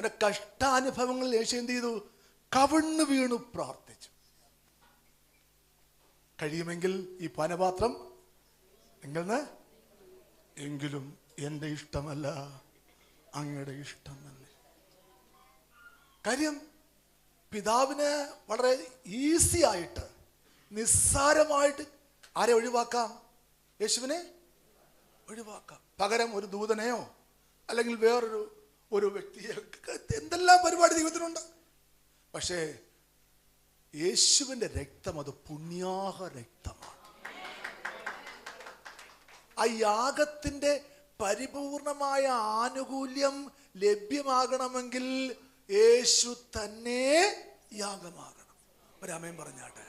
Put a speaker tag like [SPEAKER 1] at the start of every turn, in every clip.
[SPEAKER 1] അവന്റെ കഷ്ടാനുഭവങ്ങളിൽ യേശു എന്ത് ചെയ്തു? കവിണ്ണു വീണു പ്രാർത്ഥിച്ചു. കഴിയുമെങ്കിൽ ഈ പാനപാത്രം എങ്കിൽന്ന് എങ്കിലും എന്റെ ഇഷ്ടമല്ല. അങ്ങയുടെ ഇഷ്ടം തന്നെ കാര്യം പിതാവിന് വളരെ ഈസി ആയിട്ട് നിസ്സാരമായിട്ട് ആരെ ഒഴിവാക്കാം? യേശുവിനെ ഒഴിവാക്കാം. പകരം ഒരു ദൂതനെയോ അല്ലെങ്കിൽ വേറൊരു ഒരു വ്യക്തിയെ എന്തെല്ലാം പരിപാടി ദൈവത്തിനുണ്ട്? പക്ഷേ യേശുവിന്റെ രക്തം അത് പുണ്യാഹ രക്തമാണ്. ആ യാഗത്തിന്റെ പരിപൂർണമായ ആനുകൂല്യം ലഭ്യമാകണമെങ്കിൽ യേശു തന്നെ യാഗമാകണം. ഒരമയം പറഞ്ഞാട്ടെ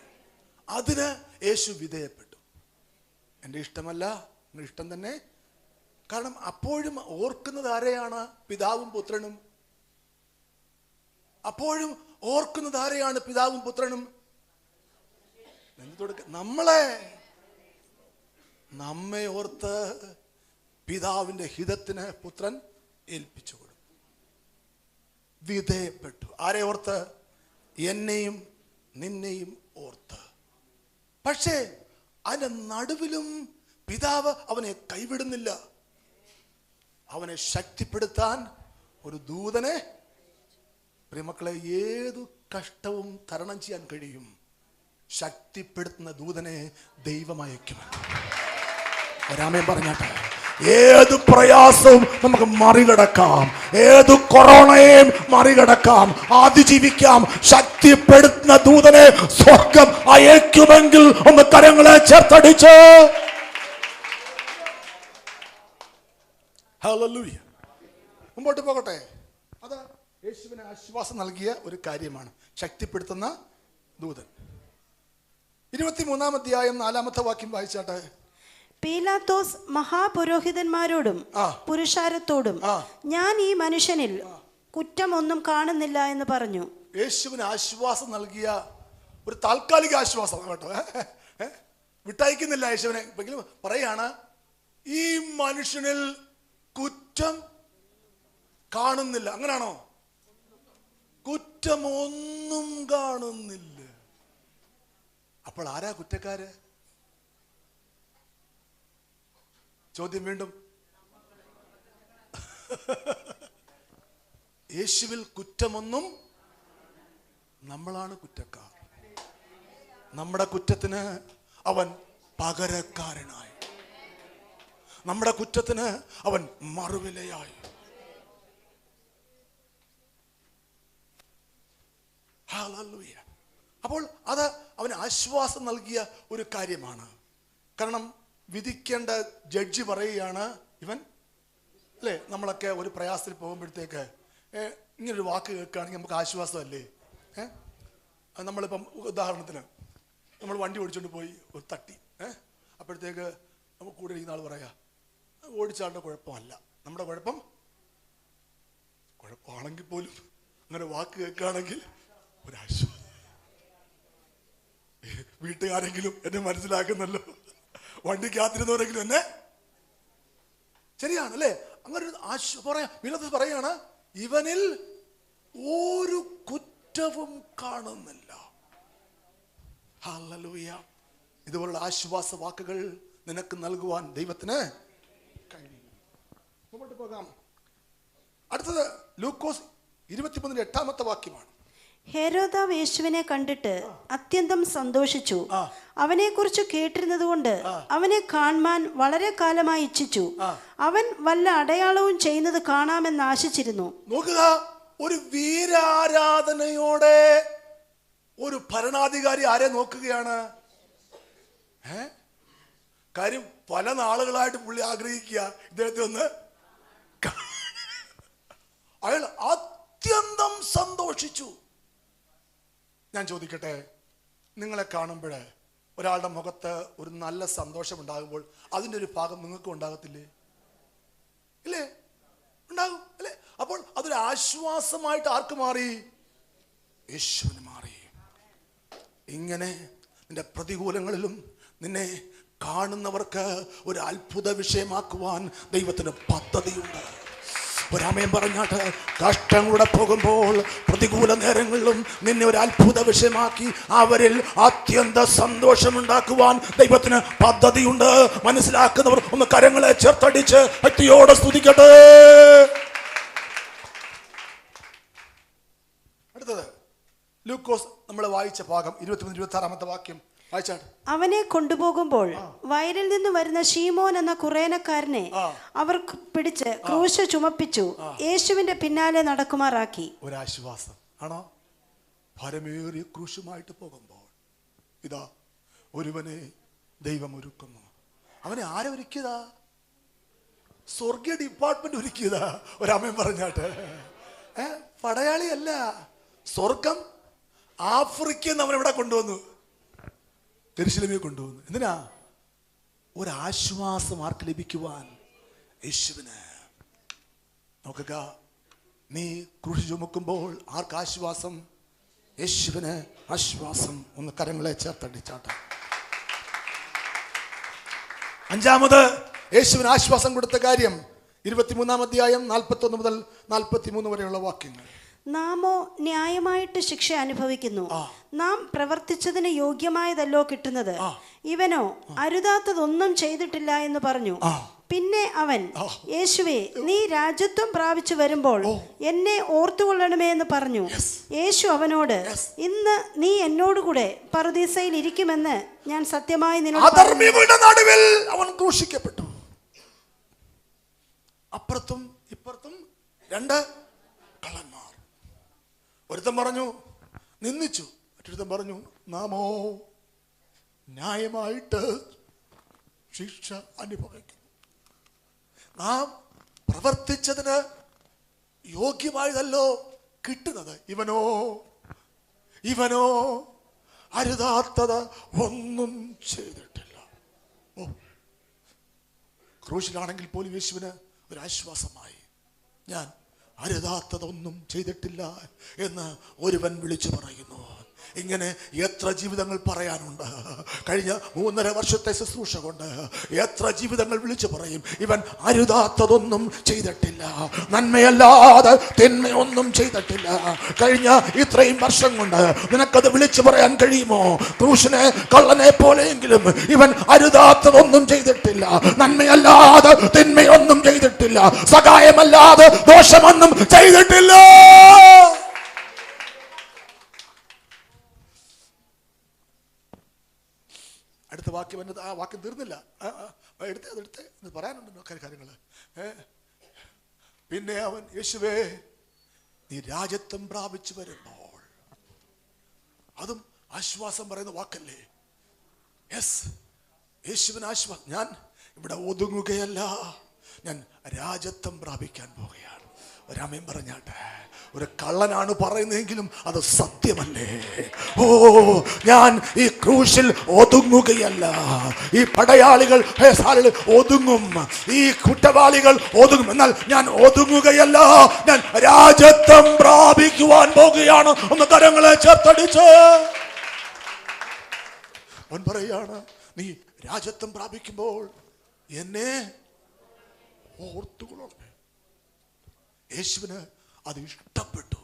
[SPEAKER 1] അതിന് യേശു വിധേയപ്പെട്ടു. എന്റെ ഇഷ്ടമല്ല ഇഷ്ടം തന്നെ കാരണം അപ്പോഴും ഓർക്കുന്നത് ആരെയാണ്? പിതാവും പുത്രനും. അപ്പോഴും ഓർക്കുന്നത് ആരെയാണ്? പിതാവും പുത്രനും. നമ്മളെ നമ്മെ ഓർത്ത് പിതാവിന്റെ ഹിതത്തിന് പുത്രൻ ഏൽപ്പിച്ചു കൊടുത്തു. വിധേയപ്പെട്ടു. ആരെ ഓർത്ത്? എന്നെയും നിന്നെയും ഓർത്ത്. പക്ഷേ അതിന്റെ നടുവിലും പിതാവ് അവനെ കൈവിടുന്നില്ല. അവനെ ശക്തിപ്പെടുത്താൻ ഒരു ദൂതനെ പ്രിയമക്കളെ ഏതു കഷ്ടവും തരണം ചെയ്യാൻ കഴിയും. ശക്തിപ്പെടുത്തുന്ന ദൂതനെ ദൈവമയക്കും ഒരാമയും പറഞ്ഞാട്ടെ ഏത് പ്രയാസവും നമുക്ക് മറികടക്കാം. ഏത് കൊറോണയെയും മറികടക്കാം. അതിജീവിക്കാം. ശക്തിപ്പെടുത്തുന്ന ദൂതനെ സ്വർഗം അയക്കുമെങ്കിൽ ഒന്ന് കരങ്ങളെ ചേർത്തടിച്ച്. ഹല്ലേലൂയ മുമ്പോട്ട് പോകട്ടെ. അത് യേശുവിന് ആശ്വാസം നൽകിയ ഒരു കാര്യമാണ്. ശക്തിപ്പെടുത്തുന്ന ദൂതൻ. ഇരുപത്തിമൂന്നാം അധ്യായം നാലാമത്തെ വാക്യം വായിച്ചാട്ടെ.
[SPEAKER 2] പീലാത്തോസ് മഹാപുരോഹിതന്മാരോടും പുരുഷാരത്തോടും ഞാൻ ഈ മനുഷ്യനിൽ കുറ്റമൊന്നും കാണുന്നില്ല എന്ന് പറഞ്ഞു.
[SPEAKER 1] യേശുവിന് ആശ്വാസം നൽകിയ ഒരു താൽക്കാലിക ആശ്വാസം. കേട്ടോ? വിട്ടയക്കുന്നില്ല യേശുവിനെ. എങ്കിലും പറയാണ് ഈ മനുഷ്യനിൽ കുറ്റം കാണുന്നില്ല. അങ്ങനാണോ? കുറ്റമൊന്നും കാണുന്നില്ല. അപ്പോൾ ആരാ കുറ്റക്കാര്? ചോദ്യം വീണ്ടും. യേശുവിൽ കുറ്റമൊന്നും നമ്മളാണ് കുറ്റക്കാർ. നമ്മുടെ കുറ്റത്തിന് അവൻ പകരക്കാരനായി. നമ്മുടെ കുറ്റത്തിന് അവൻ മറുവിലയായി. അപ്പോൾ അത് അവന് ആശ്വാസം നൽകിയ ഒരു കാര്യമാണ്. കാരണം വിധിക്കേണ്ട ജഡ്ജി പറയുകയാണ് ഇവൻ. അല്ലേ? നമ്മളൊക്കെ ഒരു പ്രയാസത്തിൽ പോകുമ്പോഴത്തേക്ക് ഇങ്ങനൊരു വാക്ക് കേൾക്കുകയാണെങ്കിൽ നമുക്ക് ആശ്വാസമല്ലേ? ഏഹ് നമ്മളിപ്പം ഉദാഹരണത്തിന് നമ്മൾ വണ്ടി ഓടിച്ചുകൊണ്ട് പോയി ഒരു തട്ടി. ഏഹ് അപ്പോഴത്തേക്ക് നമുക്ക് കൂടെ ഇരിക്കുന്ന ആൾ പറയാ ഓടിച്ചാളുടെ കുഴപ്പമല്ല. നമ്മുടെ കുഴപ്പം കുഴപ്പമാണെങ്കിൽ പോലും അങ്ങനെ വാക്ക് കേൾക്കുകയാണെങ്കിൽ ഒരാശ്വാസം വീട്ടുകാരെങ്കിലും എന്നെ മനസ്സിലാക്കുന്നല്ലോ. വണ്ടി വണ്ടിക്കകത്തിരുന്നവരെങ്കിലും എന്നെ ശരിയാണ് അല്ലേ? അങ്ങനെ ഒരു ആശ പറയാ. വിനോദ പറയാണ് ഇവനിൽ ഒരു കുറ്റവും കാണുന്നില്ല. ഹല്ലേലൂയ. ഇതുപോലുള്ള ആശ്വാസ വാക്കുകൾ നിനക്ക് നൽകുവാൻ ദൈവത്തിന് മുമ്പോട്ട് പോകാം. അടുത്തത് ലൂക്കോസ് ഇരുപത്തിമൂന്നിന്റെ എട്ടാമത്തെ വാക്യമാണ്.
[SPEAKER 2] ഹേരോദാവ് യേശുവിനെ കണ്ടിട്ട് അത്യന്തം സന്തോഷിച്ചു.
[SPEAKER 1] അവനെ
[SPEAKER 2] കുറിച്ച് കേട്ടിരുന്നത് കൊണ്ട് അവനെ കാണാൻ വളരെ കാലമായി ഇച്ഛിച്ചു. അവൻ വല്ല അടയാളവും ചെയ്യുന്നത് കാണാമെന്ന് ആശിച്ചിരുന്നു.
[SPEAKER 1] നോക്കുക ഒരു വീരാരാധനയോടെ ഒരു ഭരണാധികാരി ആരെ നോക്കുകയാണ്? കാര്യം പല നാളുകളായിട്ട് പുള്ളി ആഗ്രഹിക്കുക. ഇദ്ദേഹത്തെ ഒന്ന് അയാൾ അത്യന്തം സന്തോഷിച്ചു. ഞാൻ ചോദിക്കട്ടെ നിങ്ങളെ കാണുമ്പോൾ ഒരാളുടെ മുഖത്ത് ഒരു നല്ല സന്തോഷം ഉണ്ടാകുമ്പോൾ അതിന്റെ ഒരു ഭാഗം നിങ്ങൾക്കും ഉണ്ടാകത്തില്ലേ? ഇല്ലേ? ഉണ്ടാകും അല്ലേ? അപ്പോൾ അതൊരു ആശ്വാസമായിട്ട് ആർക്ക് മാറി? യേശുവിന് മാറി. ഇങ്ങനെ നിന്റെ പ്രതികൂലങ്ങളിലും നിന്നെ കാണുന്നവർക്ക് ഒരു അത്ഭുത വിഷയമാക്കുവാൻ ദൈവത്തിന് പദ്ധതിയുണ്ട്. ഒരമയം പറഞ്ഞാട്ട് കഷ്ടം കൂടെ പോകുമ്പോൾ പ്രതികൂല നേരങ്ങളിലും നിന്നെ ഒരു അത്ഭുത വിഷയമാക്കി അവരിൽ അത്യന്ത സന്തോഷമുണ്ടാക്കുവാൻ ദൈവത്തിന് പദ്ധതിയുണ്ട്. മനസ്സിലാക്കുന്നവർ ഒന്ന് കരങ്ങളെ ചേർത്തടിച്ച് ഭക്തിയോടെ സ്തുതിക്കട്ടെ. അടുത്തത് ലൂക്കോസ് നമ്മൾ വായിച്ച ഭാഗം ഇരുപത്തിമൂന്ന് ഇരുപത്തി ആറാമത്തെ വാക്യം.
[SPEAKER 2] അവനെ കൊണ്ടുപോകുമ്പോൾ വയലിൽ നിന്ന് വരുന്ന ഷീമോൻ എന്ന കുറേനക്കാരനെ. അവർ പിടിച്ച് ക്രൂശ ചുമപ്പിച്ചു യേശുവിന്റെ പിന്നാലെ നടക്കുമാറാക്കി.
[SPEAKER 1] ഒരാശ്വാസം. ആണോ? ഭരമേറിയ ക്രൂശുമായിട്ട് പോകുമ്പോൾ ഇതാ ഒരുവനെ ദൈവം ഒരുക്കുന്നു. അവനെ ആരെ ഒരുക്കിയതാ? സ്വർഗീയ ഡിപ്പാർട്ട്മെന്റ് ഒരുക്കിയതാ. ഒരമ്മയും പറഞ്ഞാട്ടെ. ഏ? പടയാളിയല്ല. സ്വർഗം ആഫ്രിക്കയിൽ നിന്ന് അവനെവിടെ കൊണ്ടുവന്നു? തിരുശിലമയെ കൊണ്ടുവന്നു. എന്തിനാ? ഒരാശ്വാസം ആർക്ക് ലഭിക്കുവാൻ യേശുവിന്. നോക്കുക നീ കൃഷി ചുമക്കുമ്പോൾ ആർക്ക് ആശ്വാസം? യേശുവിന് ആശ്വാസം. ഒന്ന് കരങ്ങളെ ചേർത്തടിച്ചാട്ട അഞ്ചാമത് യേശുവിന് ആശ്വാസം കൊടുത്ത കാര്യം. ഇരുപത്തിമൂന്നാം അധ്യായം നാൽപ്പത്തി ഒന്ന് മുതൽ നാൽപ്പത്തി മൂന്ന് വരെയുള്ള വാക്യങ്ങൾ.
[SPEAKER 2] നാമോ ന്യായമായിട്ട് ശിക്ഷ അനുഭവിക്കുന്നു. നാം പ്രവർത്തിച്ചതിന് യോഗ്യമായതല്ലോ കിട്ടുന്നത്. ഇവനോ അരുതാത്തതൊന്നും ചെയ്തിട്ടില്ല എന്ന് പറഞ്ഞു. പിന്നെ അവൻ യേശുവെ നീ രാജ്യത്വം പ്രാപിച്ചു വരുമ്പോൾ എന്നെ ഓർത്തുകൊള്ളണമേ എന്ന് പറഞ്ഞു. യേശു അവനോട് ഇന്ന് നീ എന്നോടുകൂടെ പറുദീസയിൽ ഇരിക്കുമെന്ന് ഞാൻ സത്യമായി നിന്നോട് പറയുന്നു."
[SPEAKER 1] അധർമ്മികളുടെ നടുവിൽ അവൻ ക്രൂശിക്കപ്പെട്ടു. അപ്പുറത്തും ഇപ്പുറത്തും രണ്ട് കള്ളന്മാർ ഒരുത്തൻ പറഞ്ഞു നിന്ദിച്ചു. മറ്റൊരുത്തൻ പറഞ്ഞു നാമോ ന്യായമായിട്ട് ശിക്ഷ അനുഭവിക്കുന്നു. നാം പ്രവർത്തിച്ചതിന് യോഗ്യമായതല്ലോ കിട്ടുന്നത്. ഇവനോ ഇവനോ അരുതാത്തത് ഒന്നും ചെയ്തിട്ടില്ല. ഓ ക്രൂശിലാണെങ്കിൽ പോലും യേശുവിന് ഒരു ആശ്വാസമായി. ഞാൻ അരുതാത്തതൊന്നും ചെയ്തിട്ടില്ല എന്ന് ഒരുവൻ വിളിച്ചു പറയുന്നു. ഇങ്ങനെ എത്ര ജീവിതങ്ങൾ പറയാനുണ്ട്? കഴിഞ്ഞ മൂന്നര വർഷത്തെ ശുശ്രൂഷ കൊണ്ട് എത്ര ജീവിതങ്ങൾ വിളിച്ചു പറയും? ഇവൻ അരുതാത്തതൊന്നും ചെയ്തിട്ടില്ല. നന്മയല്ലാതെ തിന്മയൊന്നും ചെയ്തിട്ടില്ല. കഴിഞ്ഞ ഇത്രയും വർഷം കൊണ്ട് നിനക്കത് വിളിച്ചു പറയാൻ കഴിയുമോ? ക്രൂശനെ കള്ളനെ പോലെയെങ്കിലും ഇവൻ അരുതാത്തതൊന്നും ചെയ്തിട്ടില്ല. നന്മയല്ലാതെ തിന്മയൊന്നും ചെയ്തിട്ടില്ല. സഹായമല്ലാതെ ദോഷമൊന്നും ചെയ്തിട്ടില്ല. അടുത്ത വാക്യം എന്നത് ആ വാക്യം തീർന്നില്ല. എടുത്ത് അതെടുത്ത് എന്ന് പറയാനുണ്ടല്ലോ കാര്യങ്ങൾ പിന്നെ അവൻ യേശുവേ നീ രാജ്യത്വം പ്രാപിച്ചു വരുമ്പോൾ. അതും ആശ്വാസം പറയുന്ന വാക്കല്ലേ? യെസ് യേശുവിന് ആശ്വാസം ഞാൻ ഇവിടെ ഒതുങ്ങുകയല്ല. ഞാൻ രാജ്യത്വം പ്രാപിക്കാൻ പോവുകയാണ്. ഒരാമയും പറഞ്ഞാട്ടെ. ഒരു കള്ളനാണ് പറയുന്നതെങ്കിലും അത് സത്യമല്ലേ? ഓ ഞാൻ ഈ ക്രൂശിൽ ഒതുങ്ങുകയല്ല. ഈ പടയാളികൾ ഒതുങ്ങും. ഈ കുറ്റവാളികൾ ഒതുങ്ങും. എന്നാൽ ഞാൻ ഒതുങ്ങുകയല്ല. ഞാൻ രാജ്യത്വം പ്രാപിക്കുവാൻ പോകുകയാണ്. ഒന്ന് കരങ്ങളെ ചേർത്തടിച്ച്. അവൻ പറയാണ് നീ രാജ്യത്വം പ്രാപിക്കുമ്പോൾ എന്നെ ഓർത്തുകൊള്ളേ യേശുവിന് അത് ഇഷ്ടപ്പെട്ടു.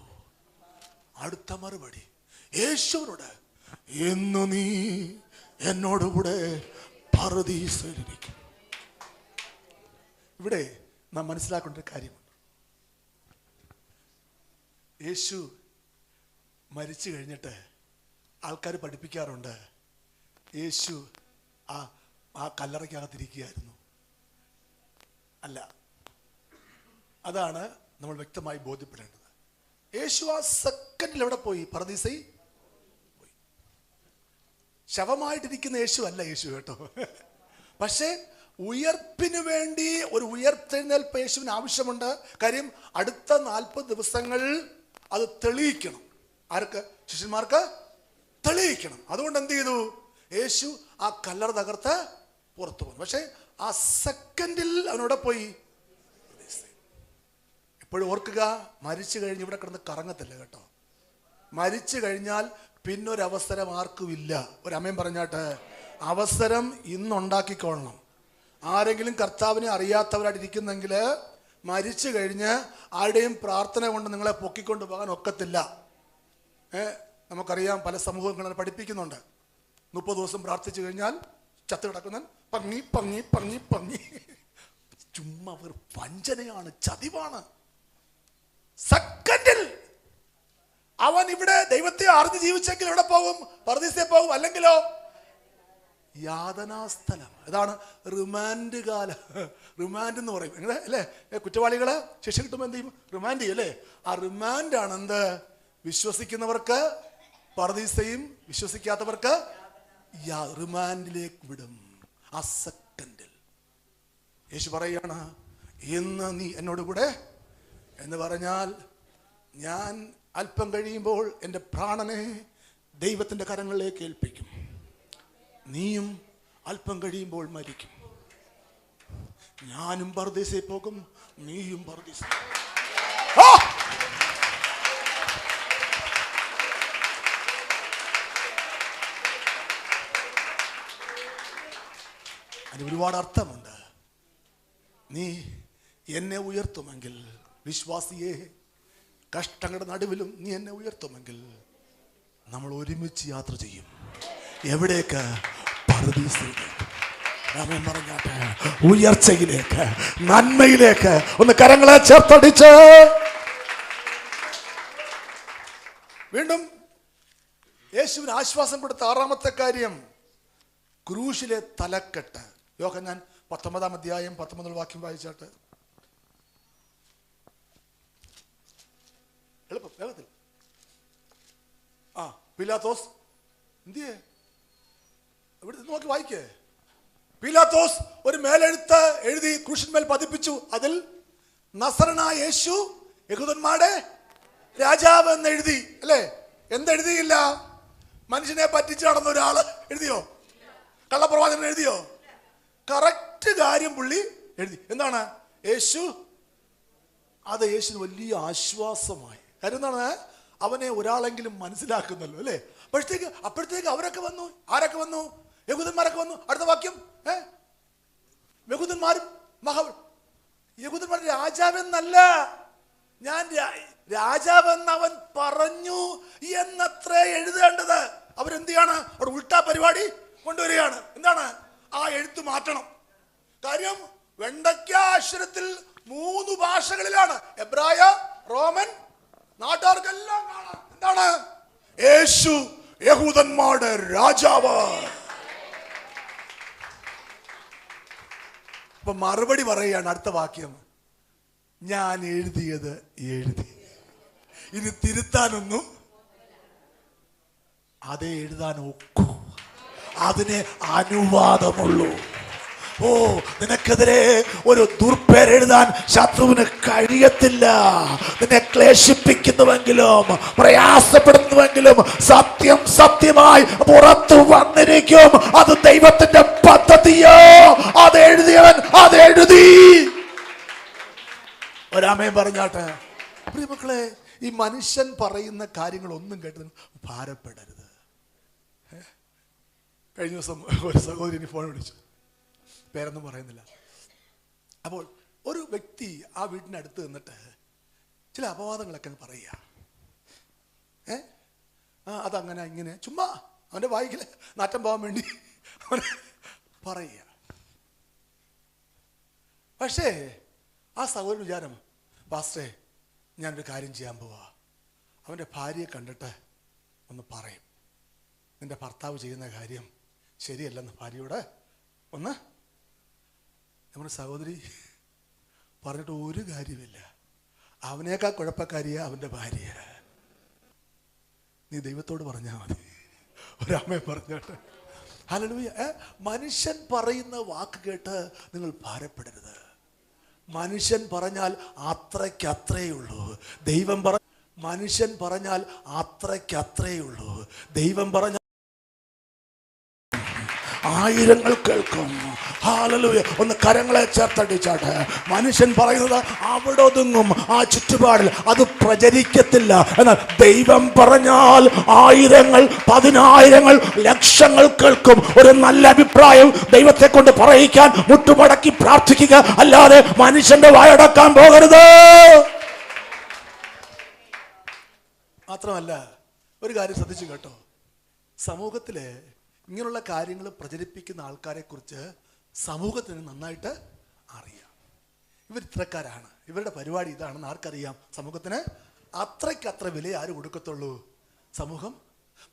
[SPEAKER 1] അടുത്ത മറുപടി യേശുവിനോട് എന്ന് നീ എന്നോടുകൂടെ പറദീസിലിരിക്കും ഇവിടെ നാം മനസ്സിലാക്കേണ്ട ഒരു കാര്യമുണ്ട് യേശു മരിച്ചു കഴിഞ്ഞിട്ട് ആൾക്കാർ പഠിപ്പിക്കാറുണ്ട് യേശു ആ ആ കല്ലറയ്ക്കകത്തിരിക്കുകയായിരുന്നു. അല്ല. അതാണ് നമ്മൾ വ്യക്തമായി ബോധ്യപ്പെടേണ്ടത്. യേശു ആ സെക്കൻഡിൽ എവിടെ പോയി? പറദീസൈ പോയി. ശവമായിട്ടിരിക്കുന്ന യേശു അല്ല യേശു കേട്ടോ. പക്ഷേ ഉയർപ്പിന് വേണ്ടി ഒരു ഉയർത്തെഴുന്നേൽപ്പ് യേശുവിന് ആവശ്യമുണ്ട്. കാര്യം അടുത്ത നാൽപ്പത് ദിവസങ്ങൾ അത് തെളിയിക്കണം. ആർക്ക്? ശിഷ്യന്മാർക്ക് തെളിയിക്കണം. അതുകൊണ്ട് എന്ത് ചെയ്തു? യേശു ആ കല്ലറ തകർത്ത് പുറത്തു പോകുന്നു പക്ഷേ ആ സെക്കൻഡിൽ അവനോടെ പോയി. എപ്പോഴും ഓർക്കുക മരിച്ചു കഴിഞ്ഞ് ഇവിടെ കിടന്ന് കറങ്ങത്തില്ല കേട്ടോ. മരിച്ചു കഴിഞ്ഞാൽ പിന്നൊരവസരം ആർക്കും ഇല്ല ഒരമ്മയും പറഞ്ഞാട്ട് അവസരം ഇന്നുണ്ടാക്കിക്കൊള്ളണം. ആരെങ്കിലും കർത്താവിനെ അറിയാത്തവരായിട്ടിരിക്കുന്നെങ്കിൽ മരിച്ചു കഴിഞ്ഞ് ആരുടെയും പ്രാർത്ഥന കൊണ്ട് നിങ്ങളെ പൊക്കിക്കൊണ്ട് പോകാൻ ഒക്കത്തില്ല. നമുക്കറിയാം പല സമൂഹങ്ങളെ പഠിപ്പിക്കുന്നുണ്ട്. മുപ്പത് ദിവസം പ്രാർത്ഥിച്ചു കഴിഞ്ഞാൽ ചത്ത് കിടക്കുന്ന പങ്ങി പങ്ങി പങ്ങി പങ്ങി. ചുമ്മാ വഞ്ചനയാണ് ചതിവാണ്. സെക്കൻഡിൽ അവൻ ഇവിടെ ദൈവത്തെ അറിഞ്ഞ് ജീവിച്ചെങ്കിൽ ഇവിടെ പോകും? പർദീസെ പോകും? അല്ലെങ്കിലോ? യാതനാസ്ഥലം. ഇതാണ് റിമാൻഡ് കാല. റിമാൻഡ് എന്ന് പറയും. നിങ്ങളെ അല്ലേ? കുറ്റവാളികളെ ശിക്ഷ കിട്ടുമ്പോൾ എന്ത് ചെയ്യും? റിമാൻഡ് ചെയ്യും അല്ലേ? ആ റിമാൻഡ് ആണ് എന്ത്? വിശ്വസിക്കുന്നവർക്ക് പർദീസയും വിശ്വസിക്കാത്തവർക്ക് റിമാൻഡിലേക്ക് വിടും. ആ സെക്കൻഡിൽ യേശു പറയാണ് ഇന്ന് നീ എന്നോട് കൂടെ എന്ന് പറഞ്ഞാൽ ഞാൻ അല്പം കഴിയുമ്പോൾ എന്റെ പ്രാണനെ ദൈവത്തിന്റെ കരങ്ങളിലേക്ക് ഏൽപ്പിക്കും. നീയും അല്പം കഴിയുമ്പോൾ മരിക്കും. ഞാനും പർദേശയിൽ പോകും നീയും പർദീസ അതിന് ഒരുപാട് അർത്ഥമുണ്ട്. നീ എന്നെ ഉയർത്തുമെങ്കിൽ വിശ്വാസിയെ കഷ്ടങ്ങളുടെ നടുവിലും നീ എന്നെ ഉയർത്തുമെങ്കിൽ നമ്മൾ ഒരുമിച്ച് യാത്ര ചെയ്യും. എവിടേക്ക്? പറഞ്ഞാട്ടെ ഉയർച്ചയിലേക്ക് നന്മയിലേക്ക്. ഒന്ന് കരങ്ങളെ ചേർത്തടിച്ച്. വീണ്ടും യേശുവിന് ആശ്വാസം കൊടുത്ത ആറാമത്തെ കാര്യം ക്രൂശിലെ തലക്കെട്ട്. യോഹ ഞാൻ പത്തൊമ്പതാം അധ്യായം പത്തൊമ്പതാം വാക്യം വായിച്ചാട്ട്. വേഗത്തിൽ. ആ പിലാത്തോസ്. എന്തിയേ? ഇവിടെ നോക്കി വായിക്കേ. പീലാത്തോസ് ഒരു മേലെഴുത്ത് എഴുതി ക്രൂശന്മേൽ പതിപ്പിച്ചു. അതിൽ നസറനായ യേശു യഹൂദന്മാരുടെ രാജാവ് എന്ന് എഴുതി. അല്ലേ? എന്തെഴുതിയില്ല? മനുഷ്യനെ പറ്റിച്ച് നടന്ന ഒരാൾ എഴുതിയോ? കള്ളപ്രവാചകൻ എഴുതിയോ? കറക്റ്റ് കാര്യം പുള്ളി എഴുതി. എന്താണ്? യേശു അത് യേശുവിന് വലിയ ആശ്വാസമായി. കാര്യം എന്താണ്? അവനെ ഒരാളെങ്കിലും മനസ്സിലാക്കുന്നല്ലോ അല്ലേ? അപ്പോഴത്തേക്ക് അപ്പോഴത്തേക്ക് അവരൊക്കെ വന്നു. ആരൊക്കെ വന്നു? യഹൂദന്മാരൊക്കെ വന്നു. അടുത്ത വാക്യം ഏ? യഹൂദന്മാരും മഹ യഹൂദന്മാർ രാജാവെന്നല്ല. ഞാൻ രാജാവെന്ന് അവൻ പറഞ്ഞു എന്നത്ര എഴുതേണ്ടത്. അവരെന്ത് ചെയ്യാണ് അവിടെ ഉൾട്ടാ പരിപാടി കൊണ്ടുവരികയാണ്. എന്താണ്? ആ എഴുത്ത് മാറ്റണം. കാര്യം വെണ്ടയ്ക്ക അക്ഷരത്തിൽ മൂന്ന് ഭാഷകളിലാണ്. എബ്രായ റോമൻ നാട്ടുകാർക്കെല്ലാം കാണാം. എന്താണ്? യേശു യഹൂദന്മാരുടെ രാജാവ്. അപ്പൊ മറുപടി പറയുകയാണ് അടുത്ത വാക്യം. ഞാൻ എഴുതിയത് എഴുതി. ഇനി തിരുത്താനൊന്നും അതേ എഴുതാൻ ഒക്കൂ. അതിന് അനുവാദമുള്ളൂ. ഓ നിനക്കെതിരെ ഒരു ദുർപ്പേരെഴുതാൻ ശത്രുവിന് കഴിയത്തില്ല. നിന്നെ ക്ലേശിപ്പിക്കുന്നുവെങ്കിലും പ്രയാസപ്പെടുന്നുവെങ്കിലും സത്യം സത്യമായി പുറത്തു വന്നിരിക്കും. അത് ദൈവത്തിന്റെ പദ്ധതിയോ? അത് എഴുതിയവൻ അത് എഴുതി. ഒരാമയം പറഞ്ഞാട്ടെ മക്കളെ ഈ മനുഷ്യൻ പറയുന്ന കാര്യങ്ങളൊന്നും കേട്ട് ഭാരപ്പെടരുത്. കഴിഞ്ഞ ദിവസം ഒരു സഹോദരി ഫോൺ വിളിച്ചു. പേരൊന്നും പറയുന്നില്ല. അപ്പോൾ ഒരു വ്യക്തി ആ വീടിനടുത്ത് നിന്നിട്ട് ചില അപവാദങ്ങളൊക്കെ പറയുക. ഏ? ആ അതങ്ങനെ ഇങ്ങനെ ചുമ്മാ അവന്റെ വായിക്കില്ല നാറ്റം പോകാൻ വേണ്ടി പറയുക. പക്ഷേ ആ സഹോദരൻ വിചാരം പാസ്റ്റേ ഞാനൊരു കാര്യം ചെയ്യാൻ പോവാ. അവന്റെ ഭാര്യയെ കണ്ടിട്ട് ഒന്ന് പറയും. നിന്റെ ഭർത്താവ് ചെയ്യുന്ന കാര്യം ശരിയല്ലെന്ന് ഭാര്യയോട് ഒന്ന് നമ്മുടെ സഹോദരി പറഞ്ഞിട്ട് ഒരു കാര്യമില്ല അവനേക്കാൾ കുഴപ്പക്കാരിയ അവന്റെ ഭാര്യ. നീ ദൈവത്തോട് പറഞ്ഞാൽ മതി. ഒരമ്മയെ പറഞ്ഞോട്ടെ. ഹലോ മനുഷ്യൻ പറയുന്ന വാക്ക് കേട്ട് നിങ്ങൾ ഭാരപ്പെടരുത്. മനുഷ്യൻ പറഞ്ഞാൽ അത്രയ്ക്കത്രേ അത്രയേ ഉള്ളൂ. ദൈവം പറ മനുഷ്യൻ പറഞ്ഞാൽ അത്രയ്ക്കത്രേ അത്രയേ ഉള്ളൂ. ദൈവം പറഞ്ഞ ആയിരങ്ങൾ കേൾക്കും. ഹാലലൂയ ഒന്ന് കരങ്ങളെ ചേർത്തടിച്ചാട്ടെ. മനുഷ്യൻ പറയുന്നത് അവിടെ ഒതുങ്ങും. ആ ചുറ്റുപാടിൽ അത് പ്രചരിക്കത്തില്ല. എന്നാൽ ദൈവം പറഞ്ഞാൽ ആയിരങ്ങൾ പതിനായിരങ്ങൾ ലക്ഷങ്ങൾ കേൾക്കും. ഒരു നല്ല അഭിപ്രായം ദൈവത്തെ കൊണ്ട് പറയിക്കാൻ മുട്ടുമടക്കി പ്രാർത്ഥിക്കുക. അല്ലാതെ മനുഷ്യന്റെ വായടക്കാൻ പോകരുത്. മാത്രമല്ല ഒരു കാര്യം ശ്രദ്ധിച്ചു കേട്ടോ. സമൂഹത്തിലെ ഇങ്ങനെയുള്ള കാര്യങ്ങൾ പ്രചരിപ്പിക്കുന്ന ആൾക്കാരെക്കുറിച്ച് സമൂഹത്തിന് നന്നായിട്ട് അറിയാം. ഇവർ ഇത്രക്കാരാണ് ഇവരുടെ പരിപാടി ഇതാണെന്ന് ആർക്കറിയാം? സമൂഹത്തിന് അത്രയ്ക്കത്ര അത്ര വില ആരും കൊടുക്കത്തുള്ളൂ? സമൂഹം.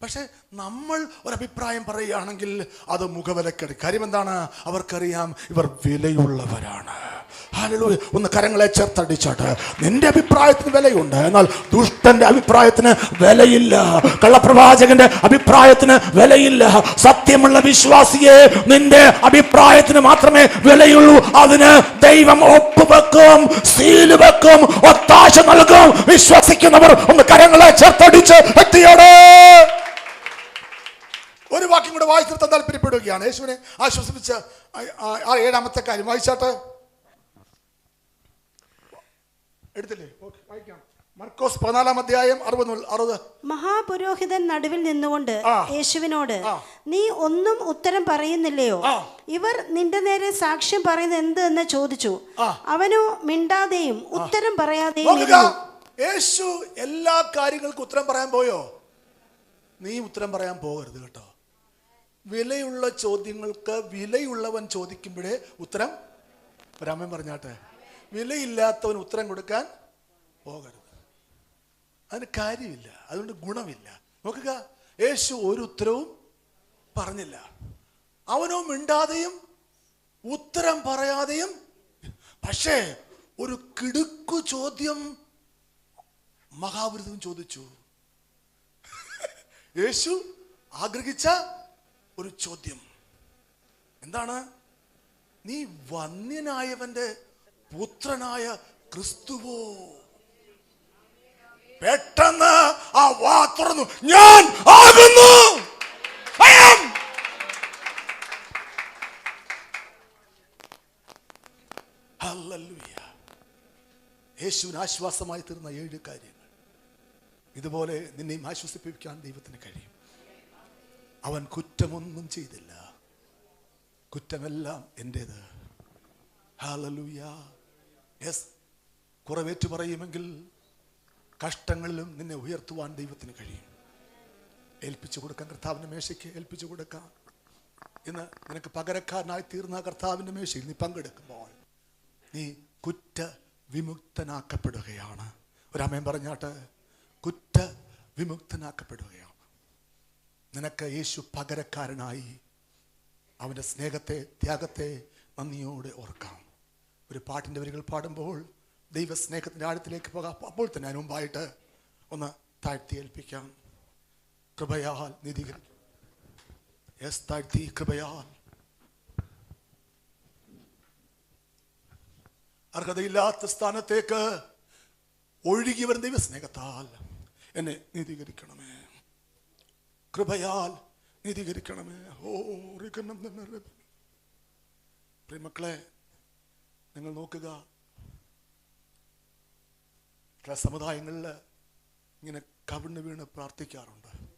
[SPEAKER 1] പക്ഷെ നമ്മൾ ഒരഭിപ്രായം പറയുകയാണെങ്കിൽ അത് മുഖവിലക്കെടുക്കും കാര്യം എന്താണ്? അവർക്കറിയാം ഇവർ വിലയുള്ളവരാണ്. ഹല്ലേലൂയ. ഒന്ന് കരങ്ങളെ ചേർത്തടിച്ചാട്ട്. നിന്റെ അഭിപ്രായത്തിന് വിലയുണ്ട്. എന്നാൽ ദുഷ്ടന്റെ അഭിപ്രായത്തിന് വിലയില്ല. കള്ളപ്രവാചകന്റെ അഭിപ്രായത്തിന് വിലയില്ല. സത്യമുള്ള വിശ്വാസിയെ നിന്റെ അഭിപ്രായത്തിന് മാത്രമേ വിലയുള്ളൂ. അതിന് ദൈവം ഒപ്പുവെക്കും സീൽ വെക്കും ഒത്താശ നൽകും. വിശ്വസിക്കുന്നവർ ഒന്ന് കരങ്ങളെ ചേർത്തടിച്ച് വ്യക്തിയോട് ഒരു വാക്യം കൂടെ വായിച്ചിരുത്താൻ താല്പര്യപ്പെടുകയാണ്. യേശുവിനെ ആശ്വസിപ്പിച്ച് ആ ഏഴാമത്തെ കാര്യം വായിച്ചാട്ട്. എടുത്തില്ലേ? ഓക്കേ, വായിക്കാം. മർക്കോസ് പതിനാലാം അധ്യായം അറുപത് അറുപത്.
[SPEAKER 2] മഹാപുരോഹിതൻ നടുവിൽ നിന്നുകൊണ്ട് യേശുവിനോട് നീ ഒന്നും ഉത്തരം പറയുന്നില്ലയോ? ഇവർ നിന്റെ നേരെ സാക്ഷ്യം പറയുന്നത് എന്ത്? എന്ന് ചോദിച്ചു. അവനോ മിണ്ടാതെയും ഉത്തരം പറയാതെയും
[SPEAKER 1] യേശു എല്ലാ കാര്യങ്ങൾക്കും ഉത്തരം പറയാൻ പോയോ? നീ ഉത്തരം പറയാൻ പോകരുത് കേട്ടോ. വിലയുള്ള ചോദ്യങ്ങൾക്ക് വിലയുള്ളവൻ ചോദിക്കുമ്പോഴേ ഉത്തരം രാമൻ പറഞ്ഞാട്ടെ. വിലയില്ലാത്തവൻ ഉത്തരം കൊടുക്കാൻ പോകരുത്. അതിന് കാര്യമില്ല. അതുകൊണ്ട് ഗുണമില്ല. നോക്കുക യേശു ഒരു ഉത്തരവും പറഞ്ഞില്ല. അവനോ മിണ്ടാതെയും ഉത്തരം പറയാതെയും പക്ഷേ ഒരു കിടുക്കു ചോദ്യം മഹാപുരുതം ചോദിച്ചു. യേശു ആഗ്രഹിച്ച ഒരു ചോദ്യം. എന്താണ്? നീ വന്യനായവന്റെ പുത്രനായ ക്രിസ്തുവോ? പെട്ടെന്ന് ആ വാ തുറന്നു. ഞാൻ ആകുന്നു. യേശുവിന് ആശ്വാസമായി തീർന്ന ഏഴ് കാര്യങ്ങൾ. ഇതുപോലെ നിന്നെയും ആശ്വസിപ്പിക്കാൻ ദൈവത്തിന് കഴിയും. അവൻ കുറ്റമൊന്നും ചെയ്തില്ല. കുറ്റമെല്ലാം എന്റേത് ഹാലലൂയ യെസ് കുറവേറ്റു പറയുമെങ്കിൽ കഷ്ടങ്ങളിലും നിന്നെ ഉയർത്തുവാൻ ദൈവത്തിന് കഴിയും. ഏൽപ്പിച്ചു കൊടുക്കാൻ കർത്താവിന്റെ മേശയ്ക്ക് ഏൽപ്പിച്ചു കൊടുക്കാം. ഇന്ന് നിനക്ക് പകരക്കാരനായി തീർന്ന കർത്താവിന്റെ മേശയിൽ നീ പങ്കെടുക്കുമ്പോൾ നീ കുറ്റ വിമുക്തനാക്കപ്പെടുകയാണ് ഒരമ്മയും പറഞ്ഞാട്ട് കുറ്റ വിമുക്തനാക്കപ്പെടുകയാണ് നിനക്ക് യേശു പകരക്കാരനായി അവന്റെ സ്നേഹത്തെ ത്യാഗത്തെ നന്ദിയോടെ ഓർക്കാം. ഒരു പാട്ടിന്റെ വരികൾ പാടുമ്പോൾ ദൈവസ്നേഹത്തിന്റെ ആഴത്തിലേക്ക് പോകാം. അപ്പോൾ തന്നെ അതിന് മുമ്പായിട്ട് ഒന്ന് താഴ്ത്തി ഏൽപ്പിക്കാം. കൃപയാൽ നിധികൾ യെസ് താഴ്ത്തി കൃപയാൽ. അർഹതയില്ലാത്ത സ്ഥാനത്തേക്ക് ഒഴുകി വരുന്ന ദൈവസ്നേഹത്താൽ എന്നെ നീതീകരിക്കണമേ കൃപയാൽ നീതീകരിക്കണമേ ഓ പ്രിയമക്കളെ നിങ്ങൾ നോക്കുക. ചില സമുദായങ്ങളിൽ ഇങ്ങനെ കവിണ് വീണ് പ്രാർത്ഥിക്കാറുണ്ട്.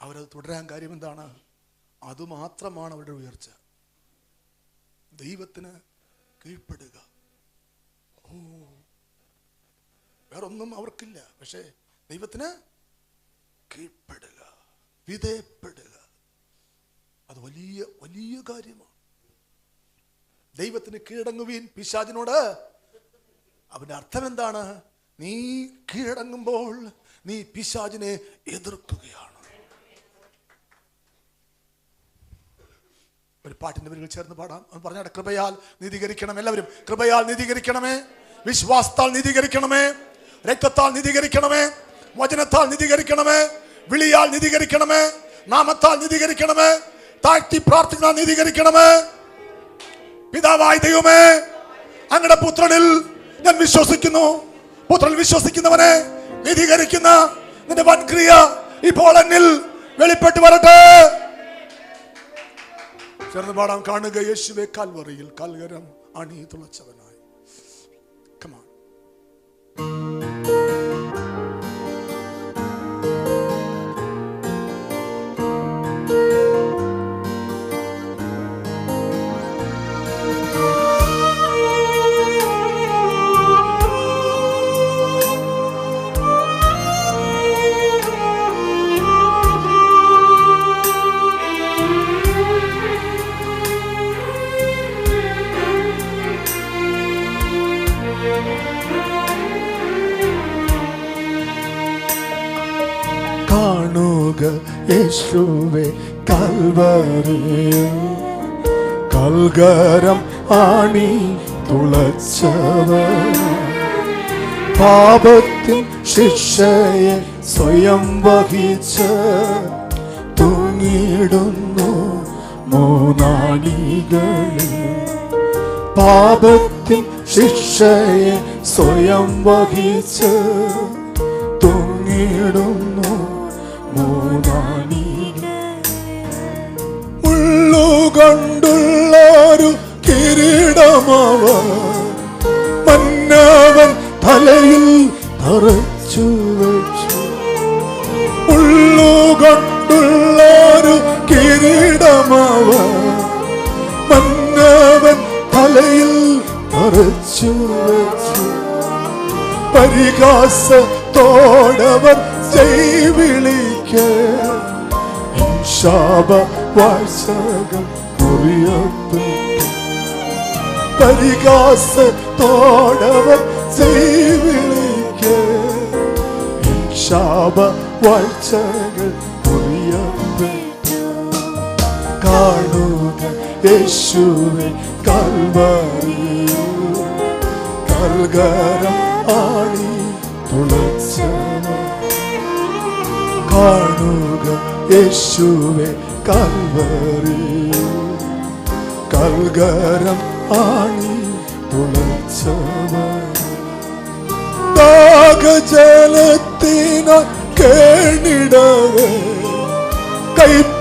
[SPEAKER 1] അവരത് തുടരാൻ കാര്യം എന്താണ്? അതുമാത്രമാണ് അവരുടെ ഉയർച്ച. ദൈവത്തിന് കീഴ്പ്പെടുക. ഓ. വേറൊന്നും അവർക്കില്ല. പക്ഷേ ദൈവത്തിന് കീഴ്പ്പെടുക. വിധേയപ്പെടുക. അത് വലിയ വലിയ കാര്യമാണ്. ദൈവത്തിന് കീഴടങ്ങുവീൻ പിശാചിനോട്. അവന്റെ അർത്ഥം എന്താണ്? നീ കീഴടങ്ങുമ്പോൾ നീ പിശാചിനെ എതിർക്കുകയാണ്. ഒരു പാട്ടിന്റെ വരികൾ ചേർന്ന് പാടാം. പറഞ്ഞാട്ടെ കൃപയാൽ നീതീകരിക്കണം എല്ലാവരും. കൃപയാൽ നീതീകരിക്കണമേ. വിശ്വാസത്താൽ നീതീകരിക്കണമേ. രക്തത്താൽ നീതീകരിക്കണമേ. വചനത്താൽ നീതീകരിക്കണമേ. വിളിയാൽ നീതീകരിക്കണമേ. നാമത്താൽ നീതീകരിക്കണമേ. താഴ്ത്തി പ്രാർത്ഥിക്കാൻ നീതീകരിക്കണമേ. പിതാവായ ദൈവമേ അങ്ങടെ പുത്രനിൽ ഞാൻ വിശ്വസിക്കുന്നു. പുത്രൻ വിശ്വസിക്കുന്നവനെ നീതീകരിക്കുന്ന നിന്റെ വൻക്രിയ ഇപ്പോൾ എന്നിൽ വെളിപ്പെട്ട് വരട്ടെ. ചെറുപാടാം കാണുക യേശുവെ കാൽവറിയിൽ കൽകരം അണി തുളച്ചവനായി കൽഗരം ആണി തുളച്ചവൻ പാപത്തിൻ ശിക്ഷയെ സ്വയം വഹിച്ച് തൂങ്ങിയിടുന്നു മൂന്നാണികളിൽ പാപത്തിൻ ശിക്ഷയെ സ്വയം വഹിച്ച് തൂങ്ങിയിടുന്നു മൂന്നാണി ഉള്ളു ഉള്ളുകൊണ്ടുള്ളൊരു കിരീടമവൻ മന്നാവൻ തലയിൽ തറച്ചു വെച്ചു. ഉള്ളുകൊണ്ടുള്ളൊരു കിരീടമവൻ മന്നാവൻ തലയിൽ തറച്ചു വെച്ചു. പരിഹാസത്തോടവർ ചെയ്വിളിക്ക ശാപ വാഴ്ചകൾ കുറിയപ്പെട്ടു പരിഹാസത്തോടവർ ചെയ്വിളിക്ക ശാപ വാഴ്ചകൾ കാണുക യേശുവെ കൽവറിയൂ കൽഗരം ആണി തുളച്ചവൻ. കാണുക യേശുവെ കൽവറിയൂ കൽഗരം ആണി തുളച്ചവൻ ദാഹജലത്തിന കേണിടവേ കൈപ്പൂനിരല്ലയോ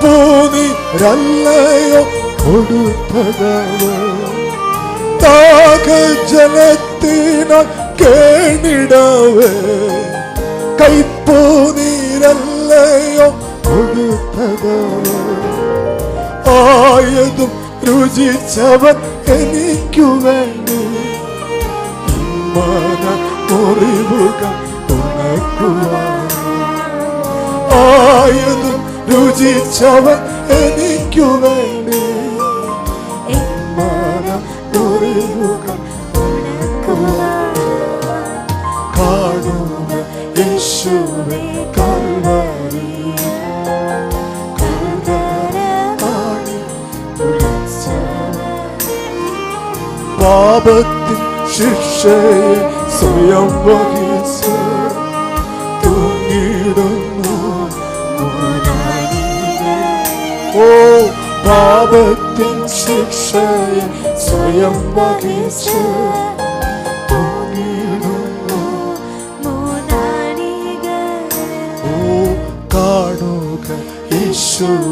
[SPEAKER 1] കൊടുത്തതവ ദാഹജലത്തിന കേണിടവേ കൈപ്പൂനിരല്ലയോ കൊടുത്തതവ ആയതും രുചിച്ചവൻ എനിക്കു ഉണക്കുവാൻ. ആയതും രുചിച്ചവൻ എനിക്കു വേണ്ടി. മന മുറിവുകൾ പാപത്തിൻ ശിക്ഷയെ സ്വയം വഹിച്ച് തൂങ്ങിടുന്നു ഓ പാപത്തിൻ ശിക്ഷയെ സ്വയം വഹിച്ച് കാണുക യേശുവെ